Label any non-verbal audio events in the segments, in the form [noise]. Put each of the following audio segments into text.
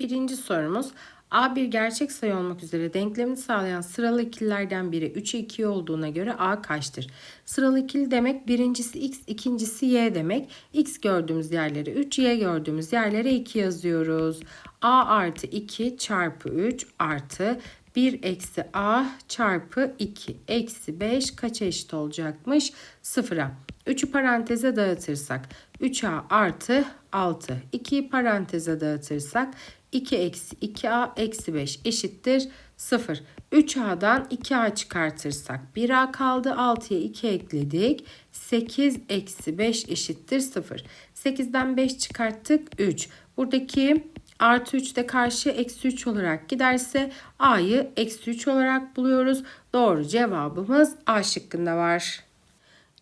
Birinci sorumuz A bir gerçek sayı olmak üzere denklemini sağlayan sıralı ikililerden biri 3'ü 2 olduğuna göre A kaçtır? Sıralı ikili demek birincisi x, ikincisi y demek. x gördüğümüz yerlere 3, y gördüğümüz yerlere 2 yazıyoruz. A artı 2 çarpı 3 artı 1 eksi a çarpı 2 eksi 5 kaça eşit olacakmış? Sıfıra. 3'ü paranteze dağıtırsak 3a artı 6. 2'yi paranteze dağıtırsak 2 eksi 2a eksi 5 eşittir 0. 3a'dan 2a çıkartırsak 1a kaldı 6'ya 2 ekledik. 8 eksi 5 eşittir 0. 8'den 5 çıkarttık 3. Buradaki artı 3 de karşı eksi 3 olarak giderse a'yı eksi 3 olarak buluyoruz. Doğru cevabımız A şıkkında var.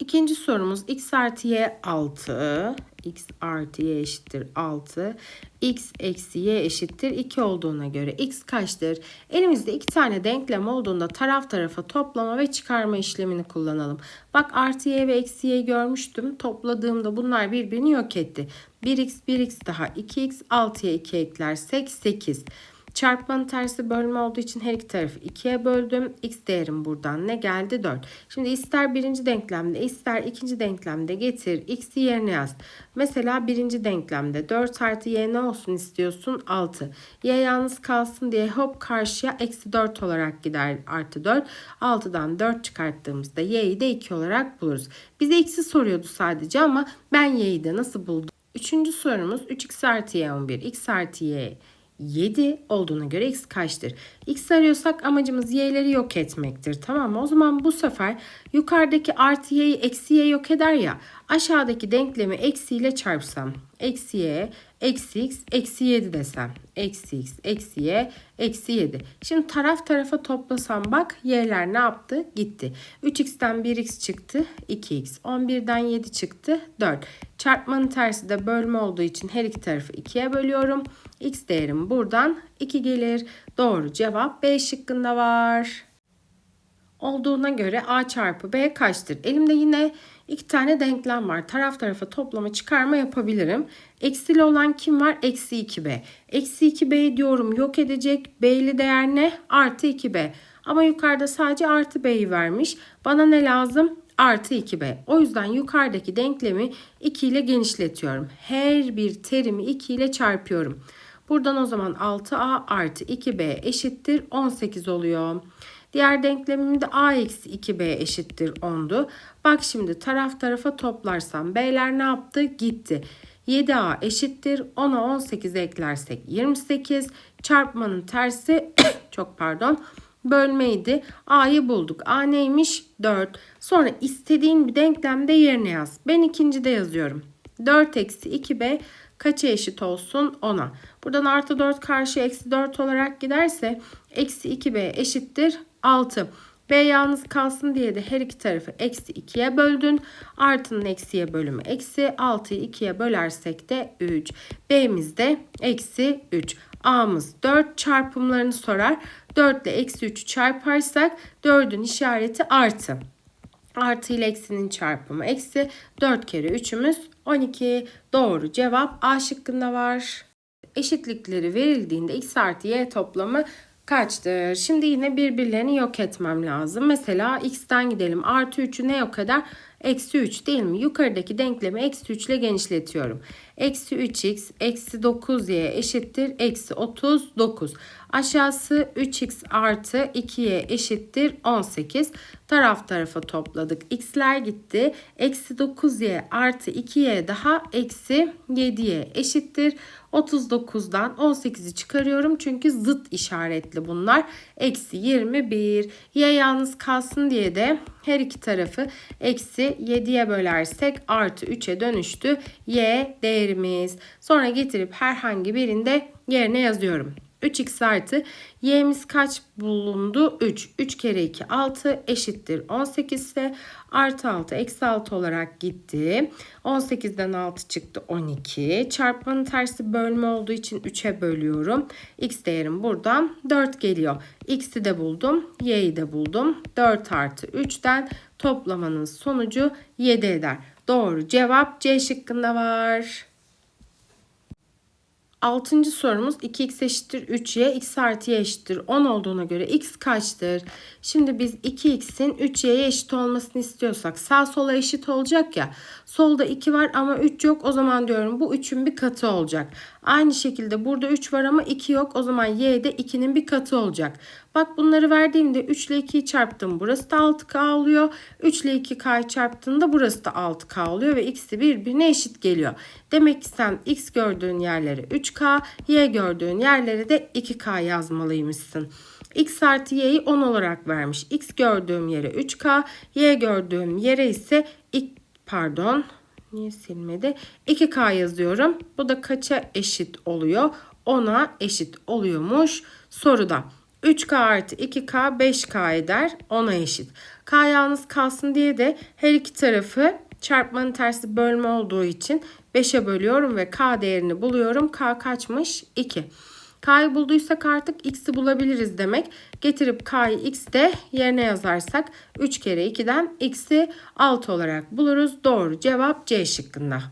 İkinci sorumuz x artı y 6, x artı y eşittir 6, x eksi y eşittir 2 olduğuna göre x kaçtır? Elimizde iki tane denklem olduğunda taraf tarafa toplama ve çıkarma işlemini kullanalım. Bak artı y ve eksi y görmüştüm. Topladığımda bunlar birbirini yok etti. 1x 1x daha 2x 6'ya 2 eklersek 8. Çarpmanın tersi bölme olduğu için her iki tarafı 2'ye böldüm. X değerim buradan ne geldi? 4. Şimdi ister birinci denklemde ister ikinci denklemde getir. X'i yerine yaz. Mesela birinci denklemde 4 artı y ne olsun istiyorsun? 6. Y yalnız kalsın diye hop karşıya eksi 4 olarak gider artı 4. 6'dan 4 çıkarttığımızda y'yi de 2 olarak buluruz. Bize x'i soruyordu sadece ama ben y'yi de nasıl buldum? Üçüncü sorumuz 3x artı y 11. x artı y 7 olduğuna göre x kaçtır? x arıyorsak amacımız y'leri yok etmektir. Tamam mı? O zaman bu sefer yukarıdaki artı y'yi eksi y yok eder ya. Aşağıdaki denklemi eksiyle çarpsam. Eksi y, eksi x, eksi 7 desem. Eksi x, eksi y, eksi 7. Şimdi taraf tarafa toplasam bak y'ler ne yaptı? Gitti. 3x'ten 1x çıktı. 2x. 11'den 7 çıktı. 4. Çarpmanın tersi de bölme olduğu için her iki tarafı 2'ye bölüyorum. X değerim buradan 2 gelir. Doğru cevap B şıkkında var. Olduğuna göre A çarpı B kaçtır? Elimde yine iki tane denklem var. Taraf tarafa toplama çıkarma yapabilirim. Eksili olan kim var? Eksi 2B. Eksi 2B diyorum yok edecek. B'li değer ne? Artı 2B. Ama yukarıda sadece artı B'yi vermiş. Bana ne lazım? Artı 2B. O yüzden yukarıdaki denklemi 2 ile genişletiyorum. Her bir terimi 2 ile çarpıyorum. Buradan o zaman 6a artı 2b eşittir 18 oluyor. Diğer denklemimde a eksi 2b eşittir 10'du. Bak şimdi taraf tarafa toplarsam b'ler ne yaptı? Gitti. 7a eşittir 10'a 18 eklersek 28 çarpmanın tersi [coughs] çok pardon bölmeydi. A'yı bulduk. A neymiş? 4. Sonra istediğin bir denklemde yerine yaz. Ben ikincide yazıyorum. 4 eksi 2b kaça eşit olsun? 10'a. Buradan artı 4 karşı eksi 4 olarak giderse eksi 2b eşittir 6. B yalnız kalsın diye de her iki tarafı eksi 2'ye böldün. Artının eksiye bölümü eksi 6'yı 2'ye bölersek de 3. B'miz de eksi 3. A'mız 4 çarpımlarını sorar. 4 ile eksi 3'ü çarparsak 4'ün işareti artı. Artı ile eksinin çarpımı eksi 4 kere 3'ümüz 12. Doğru cevap A şıkkında var. Eşitlikleri verildiğinde x artı y toplamı kaçtır? Şimdi yine birbirlerini yok etmem lazım. Mesela x'ten gidelim. Artı 3'ü ne yok eder? Eksi 3 değil mi? Yukarıdaki denklemi eksi 3 ile genişletiyorum. Eksi 3x eksi 9y eşittir. Eksi 39. Aşağısı 3x artı 2y eşittir 18. Taraf tarafa topladık. x'ler gitti. Eksi 9y artı 2y daha eksi 7y eşittir. 39'dan 18'i çıkarıyorum. Çünkü zıt işaretli bunlar. Eksi 21. Y yalnız kalsın diye de her iki tarafı eksi 7'ye bölersek artı 3'e dönüştü. Y değerimiz. Sonra getirip herhangi birinde yerine yazıyorum. 3x artı y'miz kaç bulundu? 3. 3 kere 2 6 eşittir 18 ise artı 6 eksi 6 olarak gitti. 18'den 6 çıktı 12. Çarpmanın tersi bölme olduğu için 3'e bölüyorum. x değerim buradan 4 geliyor. x'i de buldum. y'yi de buldum. 4 artı 3'ten toplamanın sonucu 7 eder. Doğru cevap C şıkkında var. Altıncı sorumuz 2x eşittir 3y, x artı y eşittir 10 olduğuna göre x kaçtır? Şimdi biz 2x'in 3y'ye eşit olmasını istiyorsak sağ sola eşit olacak ya. Solda 2 var ama 3 yok. O zaman diyorum bu 3'ün bir katı olacak. Aynı şekilde burada 3 var ama 2 yok. O zaman y de 2'nin bir katı olacak. Bak bunları verdiğimde 3 ile 2'yi çarptım. Burası da 6k oluyor. 3 ile 2k'yı çarptığında burası da 6k oluyor ve x'i birbirine eşit geliyor. Demek ki sen x gördüğün yerlere 3k, y gördüğün yerlere de 2k yazmalıymışsın. x artı y'yi 10 olarak vermiş. x gördüğüm yere 3k, y gördüğüm yere ise pardon niye silmedi? 2k yazıyorum. Bu da kaça eşit oluyor? 10'a eşit oluyormuş soruda. 3K artı 2K 5K eder 10'a eşit. K yalnız kalsın diye de her iki tarafı çarpmanın tersi bölme olduğu için 5'e bölüyorum ve K değerini buluyorum. K kaçmış? 2. K'yı bulduysak artık x'i bulabiliriz demek. Getirip K'yı x de yerine yazarsak 3 kere 2'den x'i 6 olarak buluruz. Doğru cevap C şıkkında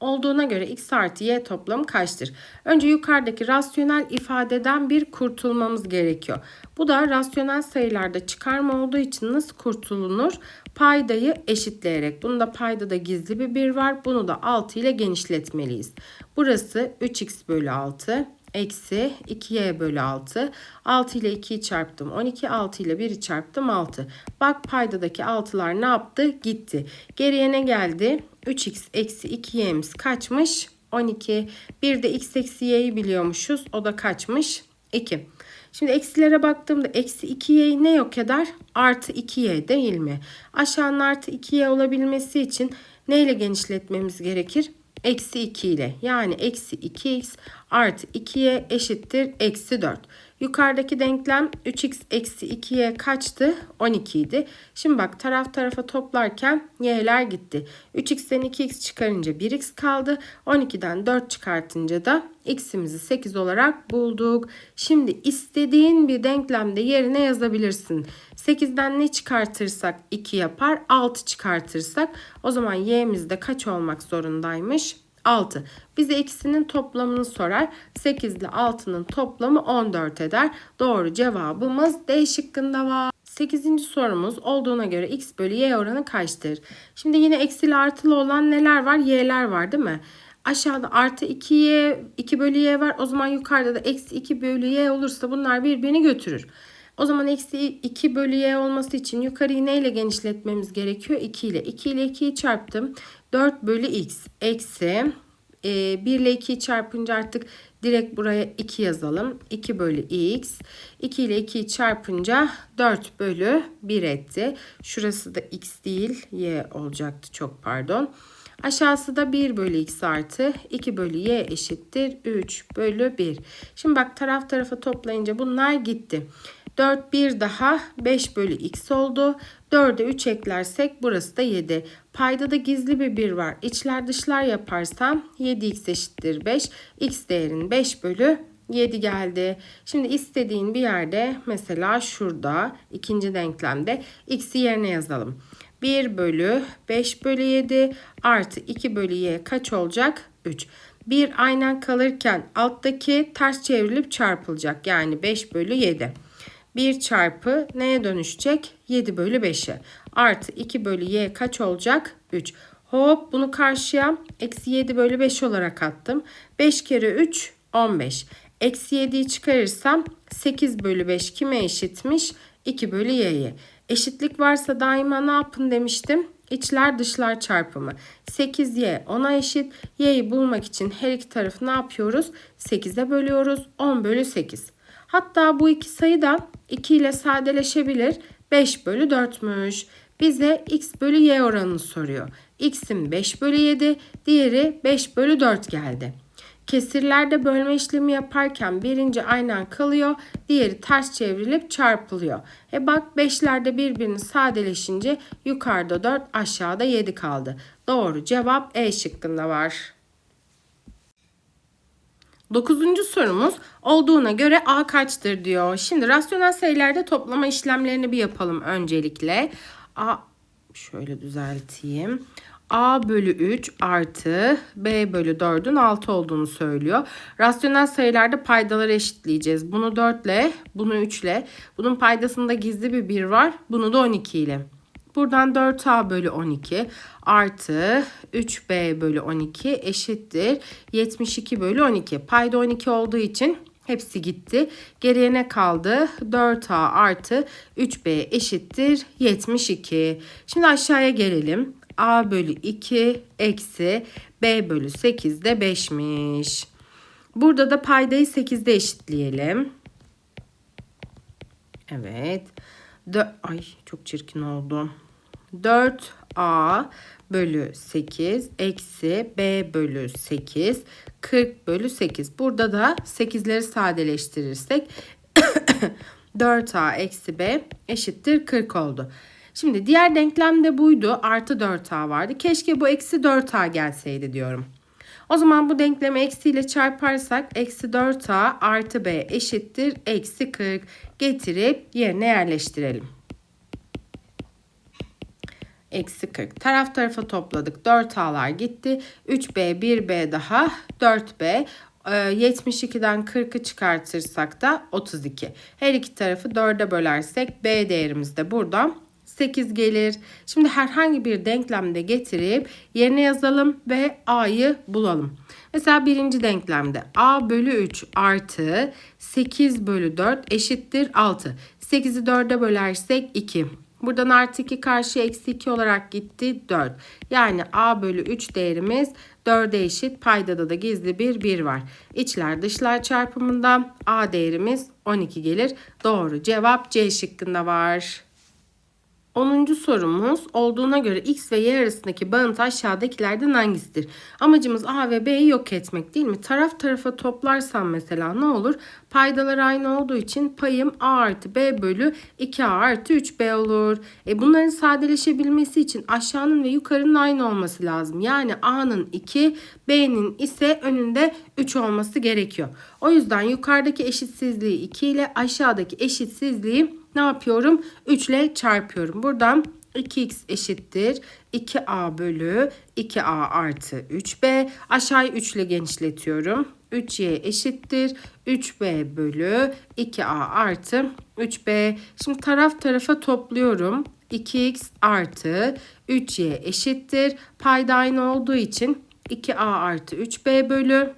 olduğuna göre x artı y toplamı kaçtır? Önce yukarıdaki rasyonel ifadeden bir kurtulmamız gerekiyor. Bu da rasyonel sayılarda çıkarma olduğu için nasıl kurtulunur? Paydayı eşitleyerek. Bunda paydada gizli bir 1 var. Bunu da 6 ile genişletmeliyiz. Burası 3x bölü 6 eksi 2y bölü 6. 6 ile 2'yi çarptım 12. 6 ile 1'i çarptım 6. Bak paydadaki 6'lar ne yaptı? Gitti. Geriye ne geldi? 3x eksi 2y'miz kaçmış? 12. Bir de x eksi y'yi biliyormuşuz. O da kaçmış? 2. Şimdi eksilere baktığımda eksi 2y'yi ne yok eder? Artı 2y değil mi? Aşağının artı 2y olabilmesi için neyle genişletmemiz gerekir? Eksi 2 ile yani eksi 2x artı 2y eşittir eksi 4. Yukarıdaki denklem 3x eksi 2y kaçtı? 12 idi. Şimdi bak taraf tarafa toplarken y'ler gitti. 3x'ten 2x çıkarınca 1x kaldı. 12'den 4 çıkartınca da x'imizi 8 olarak bulduk. Şimdi istediğin bir denklemde yerine yazabilirsin. 8'den ne çıkartırsak 2 yapar. 6 çıkartırsak o zaman y'miz de kaç olmak zorundaymış? 6. Bize ikisinin toplamını sorar. 8 ile 6'nın toplamı 14 eder. Doğru cevabımız D şıkkında var. 8. sorumuz olduğuna göre x bölü y oranı kaçtır? Şimdi yine eksili artılı olan neler var? Y'ler var değil mi? Aşağıda artı 2y 2 bölü y var. O zaman yukarıda da eksi 2 bölü y olursa bunlar birbirini götürür. O zaman eksi 2 bölü y olması için yukarıyı neyle genişletmemiz gerekiyor? 2 ile. 2 ile 2'yi çarptım. 4 bölü x eksi e, 1 ile 2'yi çarpınca artık direkt buraya 2 yazalım. 2 bölü x. 2 ile 2'yi çarpınca 4 bölü 1 etti. Şurası da x değil y olacaktı çok pardon. Aşağısı da 1 bölü x artı 2 bölü y eşittir 3 bölü 1. Şimdi bak taraf tarafa toplayınca bunlar gitti. 4 bir daha 5 bölü x oldu. 4'e 3 eklersek burası da 7. Payda da gizli bir 1 var. İçler dışlar yaparsam 7x eşittir 5. x değerin 5 bölü 7 geldi. Şimdi istediğin bir yerde mesela şurada ikinci denklemde x'i yerine yazalım. 1 bölü 5 bölü 7 artı 2 bölü y kaç olacak? 3. 1 aynen kalırken alttaki ters çevrilip çarpılacak. Yani 5 bölü 7. 1 çarpı neye dönüşecek? 7 bölü 5'e. Artı 2 bölü y kaç olacak? 3. Hop bunu karşıya eksi 7 bölü 5 olarak attım. 5 kere 3 15. Eksi 7'yi çıkarırsam 8 bölü 5 kime eşitmiş? 2 bölü y'ye. Eşitlik varsa daima ne yapın demiştim? İçler dışlar çarpımı. 8y 10'a eşit. Y'yi bulmak için her iki tarafı ne yapıyoruz? 8'e bölüyoruz. 10 bölü 8. Hatta bu iki sayı da 2 ile sadeleşebilir. 5 bölü 4'müş. Bize x bölü y oranını soruyor. x'in 5 bölü 7, diğeri 5 bölü 4 geldi. Kesirlerde bölme işlemi yaparken birinci aynen kalıyor, diğeri ters çevrilip çarpılıyor. E bak 5'lerde birbirini sadeleşince yukarıda 4 aşağıda 7 kaldı. Doğru cevap E şıkkında var. Dokuzuncu sorumuz olduğuna göre A kaçtır diyor. Şimdi rasyonel sayılarda toplama işlemlerini bir yapalım öncelikle. A şöyle düzelteyim. A bölü 3 artı B bölü 4'ün 6 olduğunu söylüyor. Rasyonel sayılarda paydaları eşitleyeceğiz. Bunu 4 ile, bunu 3 ile. Bunun paydasında gizli bir 1 var. Bunu da 12 ile. Buradan 4A bölü 12 artı 3B bölü 12 eşittir 72 bölü 12. Payda 12 olduğu için hepsi gitti. Geriye ne kaldı? 4A artı 3B eşittir 72. Şimdi aşağıya gelelim. A bölü 2 eksi B bölü 8 de 5'miş. Burada da paydayı 8'de eşitleyelim. Evet. Dö Ay çok çirkin oldu. 4a bölü 8 eksi b bölü 8 40 bölü 8. Burada da 8'leri sadeleştirirsek [coughs] 4a eksi b eşittir 40 oldu. Şimdi diğer denklem de buydu. Artı 4a vardı. Keşke bu eksi 4a gelseydi diyorum. O zaman bu denklemi eksiyle çarparsak eksi 4a artı b eşittir eksi 40 getirip yerine yerleştirelim. Eksi 40. Taraf tarafa topladık. 4a'lar gitti. 3b 1b daha 4b. 72'den 40'ı çıkartırsak da 32. Her iki tarafı 4'e bölersek b değerimiz de buradan 8 gelir. Şimdi herhangi bir denklemde getirip yerine yazalım ve a'yı bulalım. Mesela birinci denklemde a bölü 3 artı 8 bölü 4 eşittir 6. 8'i 4'e bölersek 2. Buradan artı 2 karşı eksi 2 olarak gitti 4. Yani a bölü 3 değerimiz 4'e eşit. Paydada da gizli bir 1 var. İçler dışlar çarpımında a değerimiz 12 gelir. Doğru cevap C şıkkında var. 10. sorumuz olduğuna göre x ve y arasındaki bağıntı aşağıdakilerden hangisidir? Amacımız a ve b'yi yok etmek değil mi? Taraf tarafa toplarsam mesela ne olur? Paydalar aynı olduğu için payım a artı b bölü 2a artı 3b olur. E bunların sadeleşebilmesi için aşağının ve yukarının aynı olması lazım. Yani a'nın 2, b'nin ise önünde 3 olması gerekiyor. O yüzden yukarıdaki eşitsizliği 2 ile aşağıdaki eşitsizliği ne yapıyorum? 3 ile çarpıyorum. Buradan 2x eşittir 2a bölü 2a artı 3b. Aşağıyı 3 ile genişletiyorum. 3y eşittir 3b bölü 2a artı 3b. Şimdi taraf tarafa topluyorum. 2x artı 3y eşittir. Payda aynı olduğu için 2a artı 3b bölü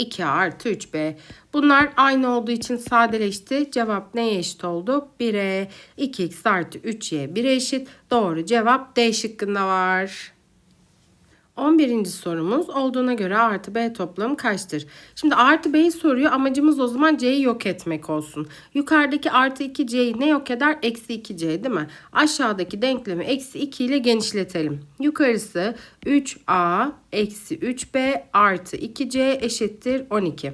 2 artı 3b. Bunlar aynı olduğu için sadeleşti. Cevap neye eşit oldu? 1'e. 2x artı 3y 1'e eşit. Doğru cevap D şıkkında var. 11. sorumuz olduğuna göre A artı B toplamı kaçtır? Şimdi A artı B'yi soruyor. Amacımız o zaman C'yi yok etmek olsun. Yukarıdaki artı 2C'yi ne yok eder? Eksi 2C değil mi? Aşağıdaki denklemi eksi 2 ile genişletelim. Yukarısı 3A eksi 3B artı 2C eşittir 12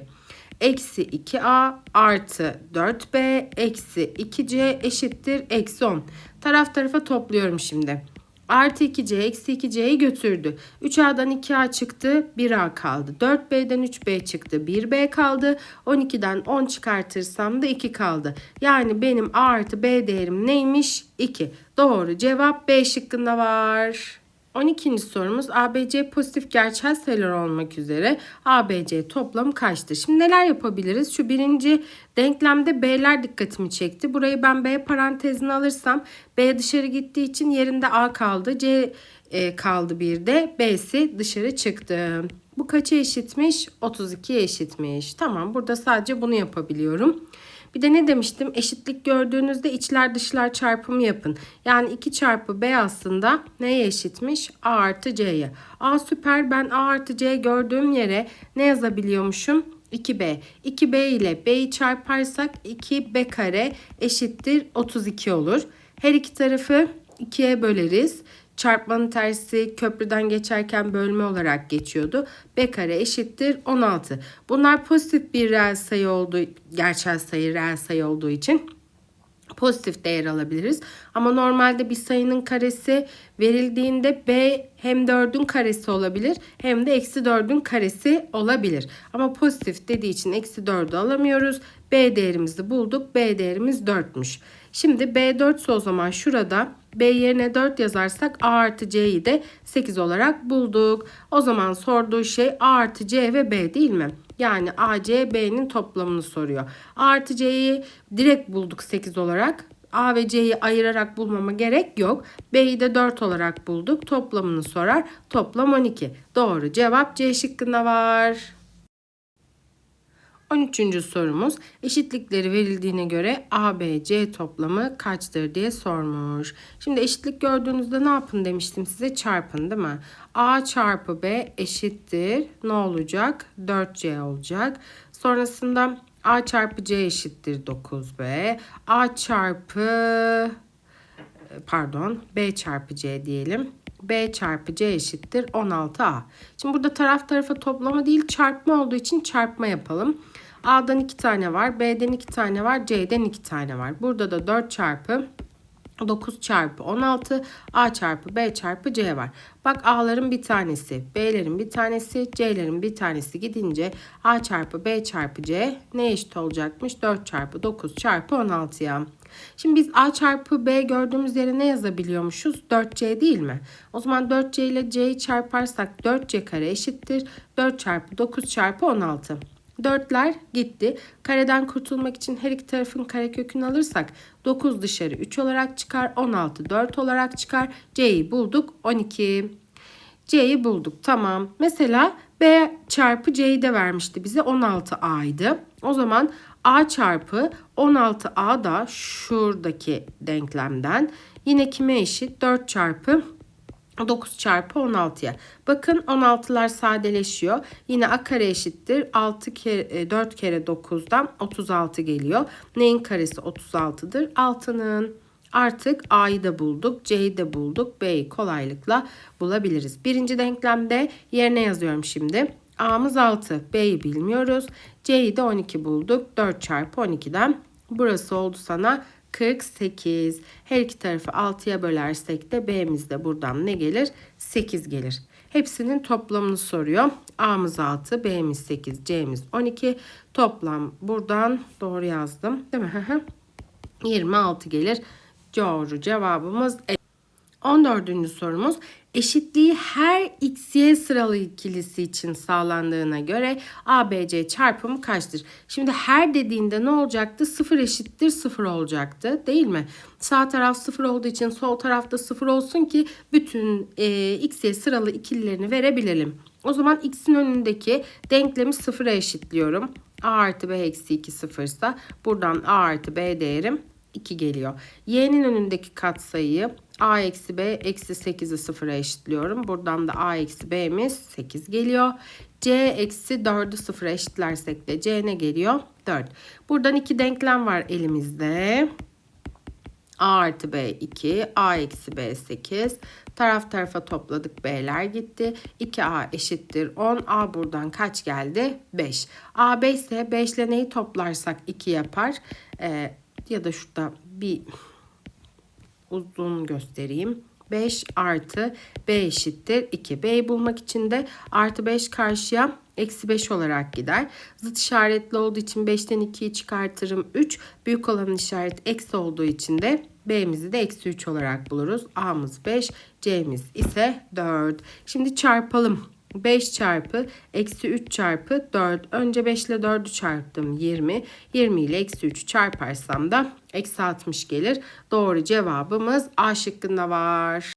eksi 2a artı 4b eksi 2c eşittir eksi 10. Taraf tarafa topluyorum şimdi. Artı 2c eksi 2c'yi götürdü. 3a'dan 2a çıktı 1a kaldı. 4b'den 3b çıktı 1b kaldı. 12'den 10 çıkartırsam da 2 kaldı. Yani benim a artı b değerim neymiş? 2. Doğru cevap B şıkkında var. 12. sorumuz ABC pozitif gerçel sayılar olmak üzere ABC toplamı kaçtır? Şimdi neler yapabiliriz? Şu birinci denklemde B'ler dikkatimi çekti. Burayı ben B parantezine alırsam B dışarı gittiği için yerinde A kaldı. C e, kaldı bir de B'si dışarı çıktı. Bu kaça eşitmiş? 32'ye eşitmiş. Tamam burada sadece bunu yapabiliyorum. Bir de ne demiştim? Eşitlik gördüğünüzde içler dışlar çarpımı yapın. Yani 2 çarpı B aslında neye eşitmiş? A artı C'ye. A süper ben A artı C gördüğüm yere ne yazabiliyormuşum? 2B. 2B ile B'yi çarparsak 2B kare eşittir 32 olur. Her iki tarafı 2'ye böleriz. Çarpmanın tersi köprüden geçerken bölme olarak geçiyordu. B kare eşittir 16. Bunlar pozitif bir reel sayı olduğu, gerçel sayı reel sayı olduğu için pozitif değer alabiliriz. Ama normalde bir sayının karesi verildiğinde b hem 4'ün karesi olabilir hem de eksi 4'ün karesi olabilir. Ama pozitif dediği için eksi 4'ü alamıyoruz. b değerimizi bulduk. b değerimiz 4'müş. Şimdi B 4 ise o zaman şurada B yerine 4 yazarsak A artı C'yi de 8 olarak bulduk. O zaman sorduğu şey A artı C ve B değil mi? Yani A, C, B'nin toplamını soruyor. A artı C'yi direkt bulduk 8 olarak. A ve C'yi ayırarak bulmama gerek yok. B'yi de 4 olarak bulduk. Toplamını sorar. Toplam 12. Doğru cevap C şıkkında var. 13. sorumuz eşitlikleri verildiğine göre A, B, C toplamı kaçtır diye sormuş. Şimdi eşitlik gördüğünüzde ne yapın demiştim size çarpın değil mi? A çarpı B eşittir ne olacak? 4C olacak. Sonrasında A çarpı C eşittir 9B. A çarpı pardon B çarpı C diyelim. B çarpı C eşittir 16A. Şimdi burada taraf tarafa toplama değil çarpma olduğu için çarpma yapalım. A'dan 2 tane var. B'den 2 tane var. C'den 2 tane var. Burada da 4 çarpı 9 çarpı 16 A çarpı B çarpı C var. Bak A'ların bir tanesi, B'lerin bir tanesi, C'lerin bir tanesi gidince A çarpı B çarpı C ne eşit olacakmış? 4 çarpı 9 çarpı 16'ya. Şimdi biz A çarpı B gördüğümüz yere ne yazabiliyormuşuz? 4C değil mi? O zaman 4C ile C'yi çarparsak 4C kare eşittir. 4 çarpı 9 çarpı 16. Dörtler gitti. Kareden kurtulmak için her iki tarafın karekökünü alırsak 9 dışarı 3 olarak çıkar. 16 4 olarak çıkar. C'yi bulduk 12. C'yi bulduk tamam. Mesela B çarpı C'yi de vermişti bize 16A'ydı. O zaman A çarpı 16A da şuradaki denklemden yine kime eşit? 4 çarpı 9 çarpı 16'ya. Bakın 16'lar sadeleşiyor. Yine a kare eşittir. 6 kere, 4 kere 9'dan 36 geliyor. Neyin karesi 36'dır? 6'nın. Artık a'yı da bulduk, c'yi de bulduk, b'yi kolaylıkla bulabiliriz. Birinci denklemde yerine yazıyorum şimdi. a'mız 6, b'yi bilmiyoruz. c'yi de 12 bulduk. 4 çarpı 12'den burası oldu sana 48. Her iki tarafı 6'ya bölersek de B'miz de buradan ne gelir? 8 gelir. Hepsinin toplamını soruyor. A'mız 6, B'miz 8, C'miz 12. Toplam buradan doğru yazdım. Değil mi? 26 gelir. Doğru cevabımız 14. sorumuz eşitliği her x, y sıralı ikilisi için sağlandığına göre a, b, c çarpımı kaçtır? Şimdi her dediğinde ne olacaktı? 0 eşittir 0 olacaktı değil mi? Sağ taraf 0 olduğu için sol tarafta 0 olsun ki bütün e, x, y sıralı ikililerini verebilelim. O zaman x'in önündeki denklemi 0'a eşitliyorum. a artı b eksi 2 sıfırsa buradan a artı b değerim 2 geliyor. Y'nin önündeki katsayıyı a eksi b eksi 8'i sıfıra eşitliyorum. Buradan da a eksi b'miz 8 geliyor. c eksi 4'ü sıfıra eşitlersek de c ne geliyor? 4. Buradan iki denklem var elimizde. a artı b 2, a eksi b 8. Taraf tarafa topladık b'ler gitti. 2a eşittir 10. a buradan kaç geldi? 5. a 5 ise 5 ile neyi toplarsak 2 yapar. Ee, ya da şurada bir uzun göstereyim. 5 artı b eşittir 2. B'yi bulmak için de artı 5 karşıya eksi 5 olarak gider. Zıt işaretli olduğu için 5'ten 2'yi çıkartırım 3. Büyük olanın işareti eksi olduğu için de B'mizi de eksi 3 olarak buluruz. A'mız 5, C'miz ise 4. Şimdi çarpalım. 5 çarpı eksi 3 çarpı 4. Önce 5 ile 4'ü çarptım 20. 20 ile eksi 3'ü çarparsam da eksi 60 gelir. Doğru cevabımız A şıkkında var.